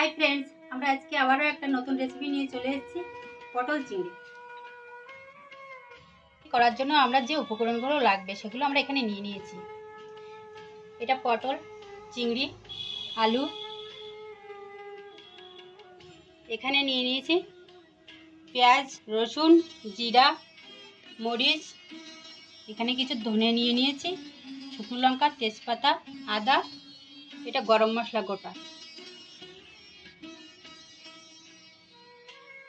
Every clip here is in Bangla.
হাই ফ্রেন্ডস আমরা আজকে আবারও একটা নতুন রেসিপি নিয়ে চলে এসেছি, পটল চিংড়ি। করার জন্য আমরা যে উপকরণগুলো লাগবে সেগুলো আমরা এখানে নিয়ে নিয়েছি। এটা পটল, চিংড়ি, আলু। এখানে নিয়ে নিয়েছি পেঁয়াজ, রসুন, জিরা, মরিচ। এখানে কিছু ধনে নিয়ে নিয়েছি, শুকনো লঙ্কা, তেজপাতা, আদা। এটা গরম মশলা গোটা।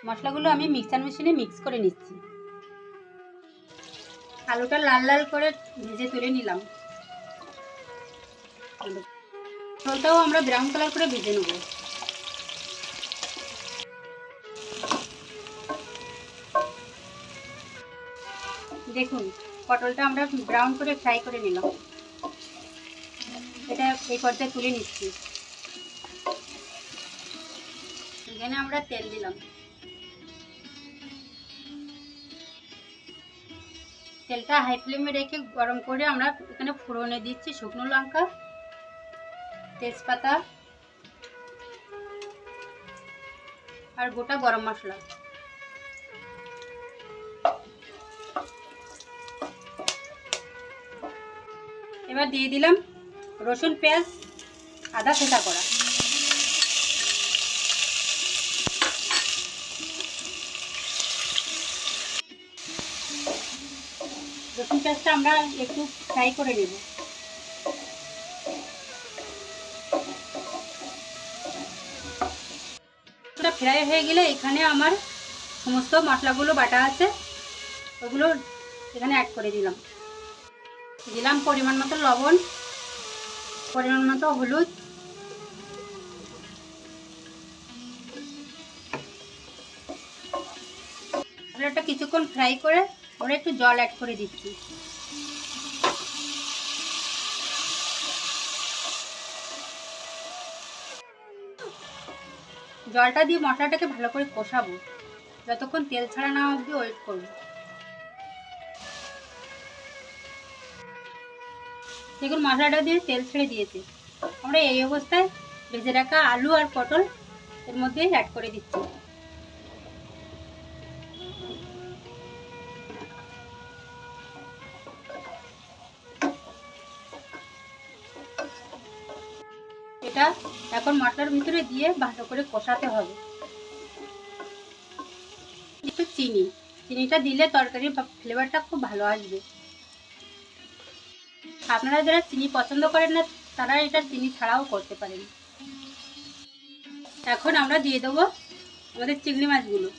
মশলাগুলো আমি মিক্সার মেশিনে মিক্স করে নিচ্ছি। আলুটা লাল লাল করে ভেজে তুলে নিলাম। ঝোলটাও আমরা ব্রাউন কালার করে ভেজে নেব। দেখুন, পটলটা আমরা ব্রাউন করে ফ্রাই করে নিলাম। এটা এই পর্যায়ে তুলে নিচ্ছি। এখানে আমরা তেল দিলাম। তেলটা হাই ফ্লেমে রেখে গরম করে আমরা এখানে ফোড়নে দিচ্ছি শুকনো লঙ্কা, তেজপাতা আর গোটা গরম মশলা। এবার দিয়ে দিলাম রসুন, পেঁয়াজ, আদা থেতা করা। রসুন পেঁয়াজটা আমরা একটু ফ্রাই করে নেব। ফ্রাই হয়ে গেলে এখানে আমার সমস্ত মশলাগুলো বাটা আছে, ওগুলো এখানে অ্যাড করে দিলাম। দিলাম পরিমাণ মতো লবণ, পরিমাণ মতো হলুদ। মশলাটা কিছুক্ষণ ফ্রাই করে আমরা একটু জল অ্যাড করে দিচ্ছি। জলটা দিয়ে মশলাটাকে ভালো করে কষাবো। যতক্ষণ তেল ছাড়া না অবধি ওয়েট করব। দেখুন, মশলাটা দিয়ে তেল ছেড়ে দিয়েছে। আমরা এই অবস্থায় ভেজে রাখা আলু আর পটল এর মধ্যে অ্যাড করে দিচ্ছি। এটা এখন মশলার ভিতরে দিয়ে ভালো করে কষাতে হবে। একটু চিনি। চিনিটা দিলে তরকারির ফ্লেভারটা খুব ভালো আসবে। আপনারা যারা চিনি পছন্দ করেন না, তারা এটা চিনি ছাড়াও করতে পারেন। এখন আমরা দিয়ে দেবো আমাদের চিংড়ি মাছগুলো।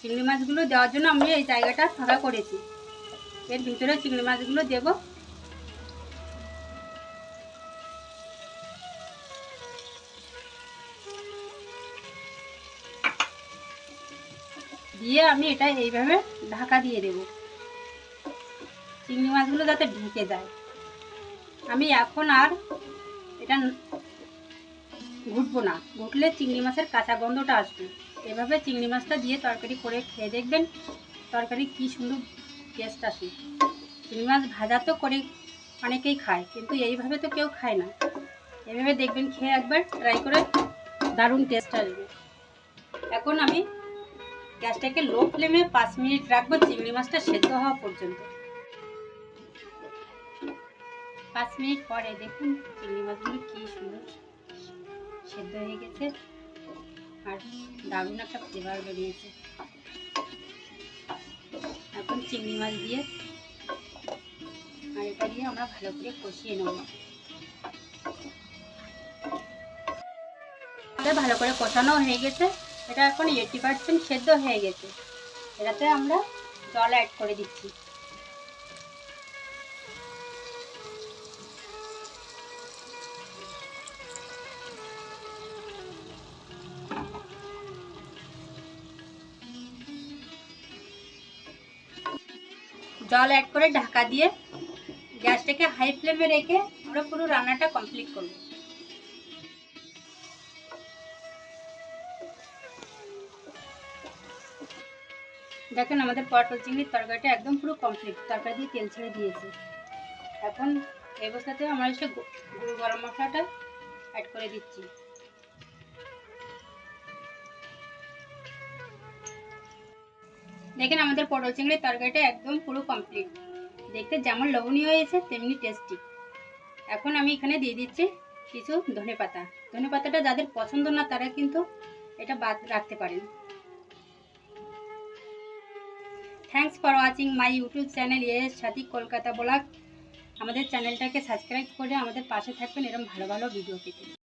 চিংড়ি মাছগুলো দেওয়ার জন্য আমি এই জায়গাটা ফাঁকা করেছি। এর ভিতরে চিংড়ি মাছগুলো দেব। দিয়ে আমি এটা এইভাবে ঢাকা দিয়ে দেব। চিংড়ি মাছগুলো যাতে ঢেকে যায়। আমি এখন আর এটা ঘুটবো না। ঘুটলে চিংড়ি মাছের কাঁচা গন্ধটা আসবে। এভাবে চিংড়ি মাছটা দিয়ে তরকারি করে খেয়ে দেখবেন তরকারি কী সুন্দর টেস্ট আসে। চিংড়ি মাছ ভাজা তো করে অনেকেই খায়, কিন্তু এইভাবে তো কেউ খায় না। এভাবে দেখবেন, খেয়ে একবার ট্রাই করে দারুণ টেস্ট আসবে। এখন আমি গ্যাসটাকে লো ফ্লেমে পাঁচ মিনিট রাখব, চিংড়ি মাছটা সেদ্ধ হওয়া পর্যন্ত। পাঁচ মিনিট পরে দেখুন চিংড়ি মাছগুলো কী সুন্দর সেদ্ধ হয়ে গেছে আর দারুণ একটা ফ্লেভার বেরিয়েছে। এখন চিংড়ি মাছ দিয়ে আর এটা দিয়ে আমরা ভালো করে কষিয়ে নেব। ভালো করে কষানো হয়ে গেছে। এটা এখন এইটি পার্সেন্ট সেদ্ধ হয়ে গেছে। এটাতে আমরা জল অ্যাড করে দিচ্ছি। জল অ্যাড করে ঢাকা দিয়ে গ্যাসটাকে হাই ফ্লেমে রেখে আমরা পুরো রান্নাটা কমপ্লিট করব। দেখেন আমাদের পটল চিংড়ির তরকারিটা একদম পুরো কমপ্লিট তরকারি দিয়ে তেল ছেড়ে দিয়েছি। এখন এই অবস্থাতে আমরা এসে গুঁড়ো গরম মশলাটা অ্যাড করে দিচ্ছি। দেখেন আমাদের পটল চিংড়ির তরকারিটা একদম পুরো কমপ্লিট দেখতে যেমন লবণীয় হয়েছে, তেমনি টেস্টি এখন আমি এখানে দিয়ে দিচ্ছি কিছু ধনে পাতা ধনে পাতাটা যাদের পছন্দ না, তারা কিন্তু এটা বাদ রাখতে পারেন। Thanks for watching my YouTube channel A Sathi Kolkata blog আমাদের চ্যানেলটাকে সাবস্ক্রাইব করে আমাদের পাশে থাকবেন এরকম ভালো ভালো ভিডিও পেতে।